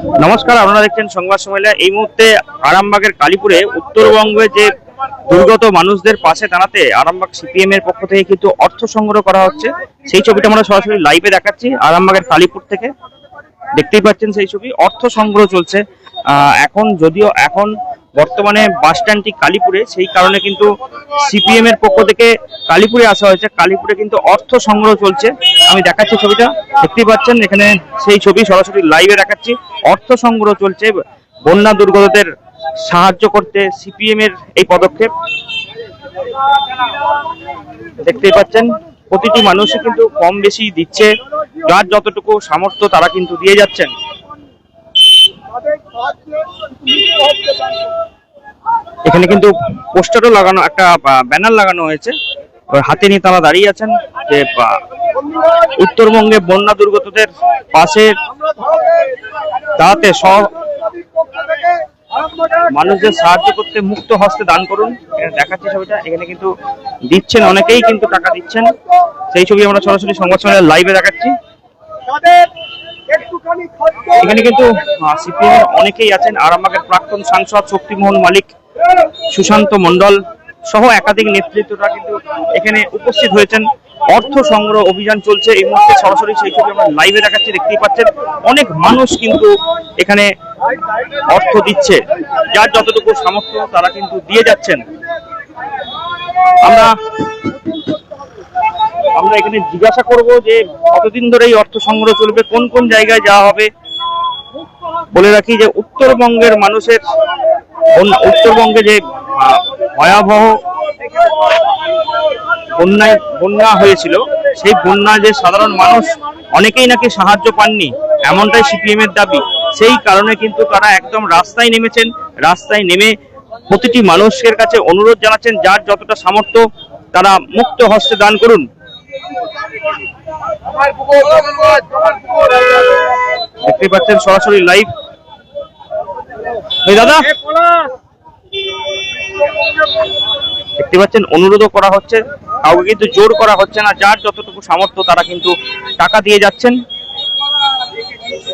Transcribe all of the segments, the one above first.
নমস্কার, আপনারা দেখছেন সংবাদ সম্মেলন। এই মুহূর্তে আরামবাগের কালীপুরে উত্তরবঙ্গে যে দুর্গত মানুষদের পাশে দাঁড়াতে আরামবাগ সিপিএম এর পক্ষ থেকে কিন্তু অর্থ সংগ্রহ করা হচ্ছে। সেই ছবিটা আমরা সরাসরি লাইভে দেখাচ্ছি, আরামবাগের কালীপুর থেকে। দেখতেই পাচ্ছেন সেই ছবি, অর্থ সংগ্রহ চলছে। এখন যদিও এখন বর্তমানে বাস স্ট্যান্ডটি কালীপুরে, সেই কারণে কিন্তু সিপিএম এর পক্ষ থেকে কালীপুরে আসা হয়েছে। কালীপুরে কিন্তু অর্থ সংগ্রহ চলছে। আমি দেখাচ্ছি ছবিটা। দেখতেই পাচ্ছেন, এখানে সেই ছবি সরাসরি লাইভে দেখাচ্ছি। অর্থ সংগ্রহ চলছে, বন্যা দুর্গতদের সাহায্য করতে সিপিএম এর এই পদক্ষেপ। দেখতেই পাচ্ছেন, প্রতিটি মানুষই কিন্তু কম বেশি দিচ্ছে, যার যতটুকু সামর্থ্য তারা কিন্তু দিয়ে যাচ্ছেন। এখানে কিন্তু পোস্টারও লাগানো, একটা ব্যানার লাগানো হয়েছে। হাতে নিয়ে তারা দাঁড়িয়ে আছেন যে উত্তরবঙ্গে বন্যা দুর্গতদের পাশে দাঁড়াতে সব মানুষদের সাহায্য করতে মুক্ত হস্তে দান করুন। এখানে দেখাচ্ছি ছবিটা। এখানে কিন্তু দিচ্ছেন, অনেকেই কিন্তু টাকা দিচ্ছেন। সেই ছবি আমরা সরাসরি সংবাদ সম্মেলনে লাইভে দেখাচ্ছি। এখানে কিন্তু সিপিএম অনেকেই আছেন। আরামবাগের প্রাক্তন সাংসদ শক্তিমোহন মালিক, সুশান্ত মন্ডল সহ একাধিক নেতৃত্বরা কিন্তু এখানে উপস্থিত হয়েছেন। অর্থ সংগ্রহ অভিযান চলছে। এই মুহূর্তে সরাসরি সেই ছবি আমরা লাইভে দেখাচ্ছি। দেখতেই পাচ্ছেন, অনেক মানুষ কিন্তু এখানে অর্থ দিচ্ছে। যার যতটুকু সামর্থ্য তারা কিন্তু দিয়ে যাচ্ছেন। আমরা আমরা এখানে জিজ্ঞাসা করব যে কতদিন ধরে এই অর্থ সংগ্রহ চলবে, কোন কোন জায়গায় যাওয়া হবে? বলে রাখি যে উত্তরবঙ্গের মানুষের উত্তরবঙ্গে যে ভয়াবহ বন্যায় বন্যা হয়েছিল, সেই বন্যা যে সাধারণ মানুষ অনেকেই নাকি সাহায্য পাননি, এমনটাই সিপিএম এর দাবি। সেই কারণে কিন্তু তারা একদম রাস্তায় নেমেছেন, রাস্তায় নেমে প্রতিটি মানুষের কাছে অনুরোধ জানাচ্ছেন, যার যতটা সামর্থ্য তারা মুক্ত হস্তে দান করুন। দেখতে পাচ্ছেন সরাসরি লাইভ দাদা, দেখতে পাচ্ছেন, অনুরোধও করা হচ্ছে। কাউকে কিন্তু জোর করা হচ্ছে না, যার যতটুকু সামর্থ্য তারা কিন্তু টাকা দিয়ে যাচ্ছেন।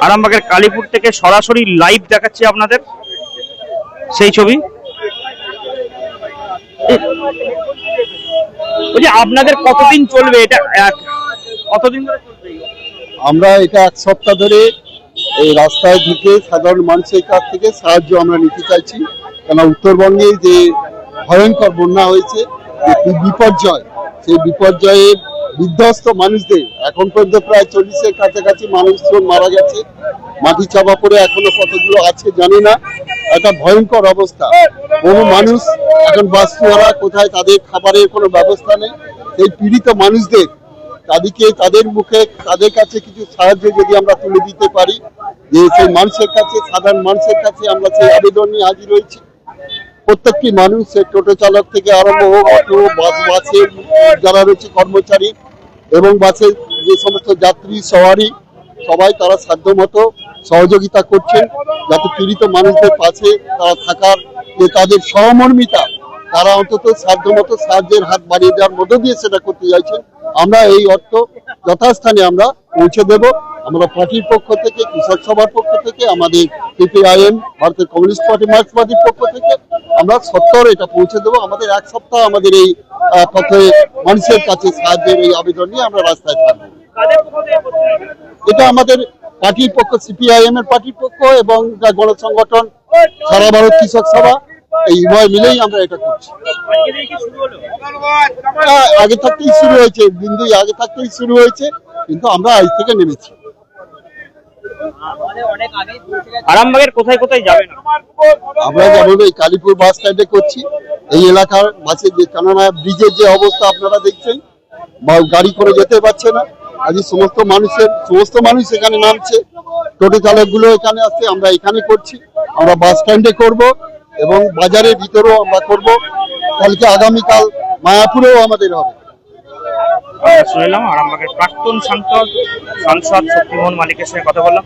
আরামবাগের কালীপুর থেকে সরাসরি লাইভ দেখাচ্ছি আপনাদের। সেই ছবি। যে আপনাদের কতদিন চলবে এটা কতদিন ধরে চলবে? আমরা এটা এক সপ্তাহ ধরে এই রাস্তায় ঢুকে সাধারণ মানুষের কাছ থেকে সাহায্য আমরা নিতে চাইছি। কেন উত্তরবঙ্গে যে ভয়ঙ্কর বন্যা হয়েছে বিপর্যয়, সেই বিপর্যয়ে বিধ্বস্ত মানুষদের। এখন পর্যন্ত প্রায় চল্লিশের কাছাকাছি মানুষজন মারা গেছে। মাটি চাপা পড়ে এখনও কতগুলো আছে জানি না। একটা ভয়ঙ্কর অবস্থা। কোনো মানুষ এখন বাস্তুহারা কোথায় তাদের খাবারের কোনো ব্যবস্থা নেই। সেই পীড়িত মানুষদের, তাদেরকে তাদের মুখে, তাদের কাছে কিছু সাহায্য যদি আমরা তুলে দিতে পারি, যে সেই মানুষের কাছে, সাধারণ মানুষের কাছে আমরা সেই আবেদন নিয়ে হাজির হয়েছি। প্রত্যেকটি মানুষ টোটো চালক থেকে আরম্ভ হোক, অটো, বাস বাসের যারা রয়েছে কর্মচারী এবং বাসের যে সমস্ত যাত্রী, সওয়ারি, সবাই তারা সাধ্যমতো সহযোগিতা করছেন যাতে পীড়িত মানুষদের পাশে তারা থাকার যে তাদের সহমর্মিতা, তারা অন্তত সাধ্যমতো সাহায্যের হাত বাড়িয়ে দেওয়ার মধ্য দিয়ে সেটা করতে চাইছেন। আমরা এই অর্থ যথাস্থানে আমরা পৌঁছে দেব। আমরা পার্টির পক্ষ থেকে, কৃষক সভার পক্ষ থেকে, আমাদের সিপিআইএম ভারতের কমিউনিস্ট পার্টি মার্ক্স পার্টির পক্ষ থেকে আমরা সত্তর এটা পৌঁছে দেবো। আমাদের এক সপ্তাহ আমাদের এই পথে মানুষের কাছে সাহায্যের এই আবেদন নিয়ে আমরা রাস্তায় থাকব? এটা আমাদের পার্টির পক্ষ সিপিআইএম এর পার্টির পক্ষ এবং যা গণসংগঠন, সারা ভারত কৃষক সভা, এই উভয় মিলেই আমরা এটা করছি। আগে থাকতেই শুরু হয়েছে বিন্দু আগে থাকতেই শুরু হয়েছে, কিন্তু আমরা আজ থেকে নেমেছি। আরামবাগের কোথায় কোথায় যাবেন? আমরা যেমন এই কালীপুর বাস স্ট্যান্ডে করছি, এই এলাকার বাসে যে কেননা ব্রিজের যে অবস্থা আপনারা দেখছেন, বা গাড়ি করে যেতে পারছে না আজ সমস্ত মানুষের, সমস্ত মানুষ এখানে নামছে, টোটো চালকগুলো এখানে আসছে আমরা এখানে করছি, আমরা বাস স্ট্যান্ডে করব, এবং বাজারের ভিতরেও আমরা করব, কালকে আগামীকাল মায়াপুরেও আমাদের হবে। শুনলাম আরামবাগের প্রাক্তন সাংসদ সাংসদ শক্তিমোহন মালিকের সঙ্গে কথা বললাম।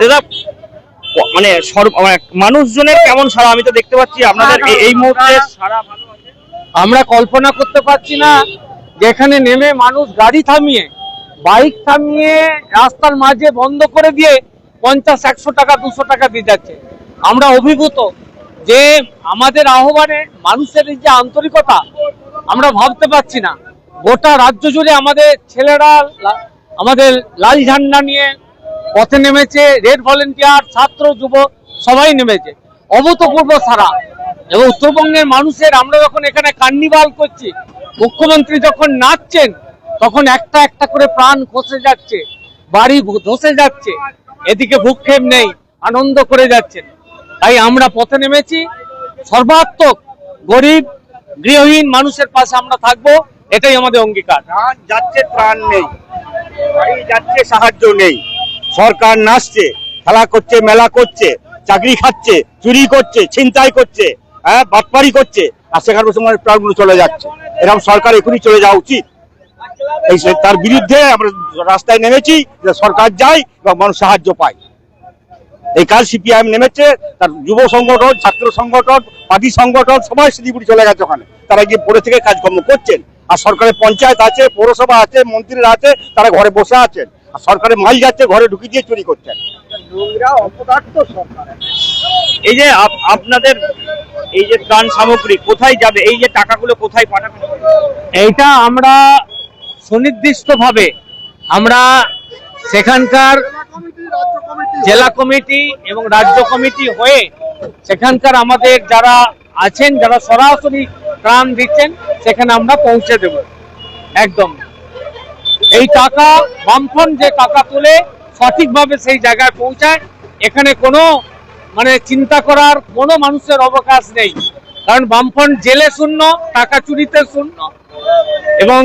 দাদা মানে সর্ব মানে মানুষজনের কেমন সারা? আমি তো দেখতে পাচ্ছি আপনাদের এই- এই মুহূর্তে সারা আমরা কল্পনা করতে পারছি না যেখানে নেমে মানুষ গাড়ি থামিয়ে বাইক থামিয়ে রাস্তার মাঝে বন্ধ করে দিয়ে পঞ্চাশ একশো টাকা দুশো টাকা দিয়ে যাচ্ছে। আমরা অভিভূত যে আমাদের আহ্বানে মানুষের যে আন্তরিকতা আমরা ভাবতে পারছি না। গোটা রাজ্য জুড়ে আমাদের ছেলেরা আমাদের লাল ঝান্ডা নিয়ে পথে নেমেছে, রেড ভলেন্টিয়ার, ছাত্র, যুব, সবাই নেমেছে। অভূতপূর্ব সারা। এবং উত্তরবঙ্গের মানুষের, আমরা যখন এখানে কার্নিভাল করছি, মুখ্যমন্ত্রী যখন নাচছেন, তখন একটা একটা করে প্রাণ খসে যাচ্ছে, বাড়ি ধসে যাচ্ছে, এদিকে ভূক্ষেপ নেই, আনন্দ করে যাচ্ছেন। তাই আমরা পথে নেমেছি। সর্বাত্মক গরিব, গৃহহীন মানুষের পাশে আমরা থাকব। এটাই আমাদের অঙ্গীকার। যাচ্ছে, ত্রাণ নেই। বাড়ি যাচ্ছে, সাহায্য নেই। সরকার নাচছে, খেলা করছে, মেলা করছে, চাকরি খাচ্ছে, চুরি করছে, ছিনতাই করছে হ্যাঁ বাটপারি করছে। আর সেখানে আমাদের প্রাণগুলো চলে যাচ্ছে। এরকম সরকার এখনই চলে যাওয়া উচিত। এই তার বিরুদ্ধে আমরা রাস্তায় নেমেছি, যে সরকার যায় এবং মানুষ সাহায্য পায়। এই কাজ সিপিআইএম নেমেছে তার যুব সংগঠন ছাত্র সংগঠন পার্টি সংগঠন সবাই শিলিগুড়ি চলে গেছে ওখানে। তারা গিয়ে পড়ে থেকে কাজকর্ম করছেন। আর সরকারের পঞ্চায়েত আছে পৌরসভা আছে মন্ত্রীরা আছে তারা ঘরে বসে আছেন। আর সরকারের মাল যাচ্ছে ঘরে ঢুকে দিয়ে চুরি করছেন। এই যে আপ- আপনাদের এই যে ত্রাণ সামগ্রী কোথায় যাবে? এই যে টাকাগুলো কোথায় পাঠাবেন? এইটা আমরা সুনির্দিষ্টভাবে আমরা সেখানকার জেলা কমিটি এবং রাজ্য কমিটি হয়ে সেখানকার আমাদের যারা আছেন, যারা সরাসরি ত্রাণ দিচ্ছেন, সেখানে আমরা পৌঁছে দেব। একদম। এই টাকা, বামফ্রন্ট যে টাকা তুলে সঠিকভাবে সেই জায়গায় পৌঁছায়, এখানে কোনো মানে চিন্তা করার কোনো মানুষের অবকাশ নেই। কারণ বামফ্রন্ট জেলে শূন্য, টাকা চুরিতে শূন্য এবং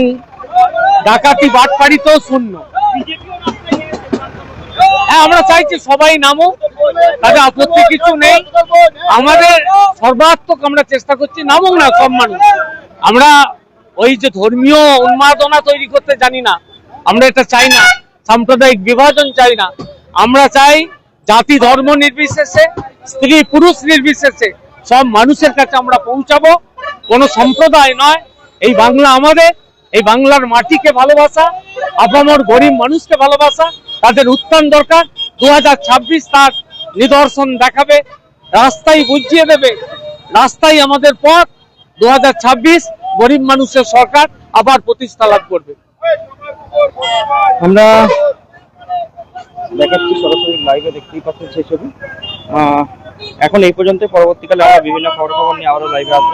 ডাকাতি বাটপাড়িতেও শূন্য। হ্যাঁ আমরা চাইছি সবাই নামো তাদের আপত্তি কিছু নেই। আমাদের সর্বাত্মক আমরা চেষ্টা করছি, নামুক না, সব মানুষ। আমরা ওই যে ধর্মীয় উন্মাদনা তৈরি করতে জানি না, আমরা এটা চাই না, সাম্প্রদায়িক বিভাজন চাই না। আমরা চাই জাতি ধর্ম নির্বিশেষে, স্ত্রী পুরুষ নির্বিশেষে সব মানুষের কাছে আমরা পৌঁছাবো। কোনো সম্প্রদায় নয়, এই বাংলা আমাদের, এই বাংলার মাটিকে ভালোবাসা, আপামর গরিব মানুষকে ভালোবাসা তাদের উত্থান দরকার। দু তার নিদর্শন দেখাবে রাস্তাই বুঝিয়ে দেবে রাস্তাই আমাদের পথ। দুই হাজার ছাব্বিশ গরিব মানুষের সরকার আবার প্রতিষ্ঠা লাভ করবে। আমরা দেখাচ্ছি সরাসরি লাইভে দেখতেই পাচ্ছেন সেই ছবি। আহ, এখন এই পর্যন্ত পরবর্তীকালে আমরা বিভিন্ন খবর খবর নিয়ে আবারও লাইভে আসব।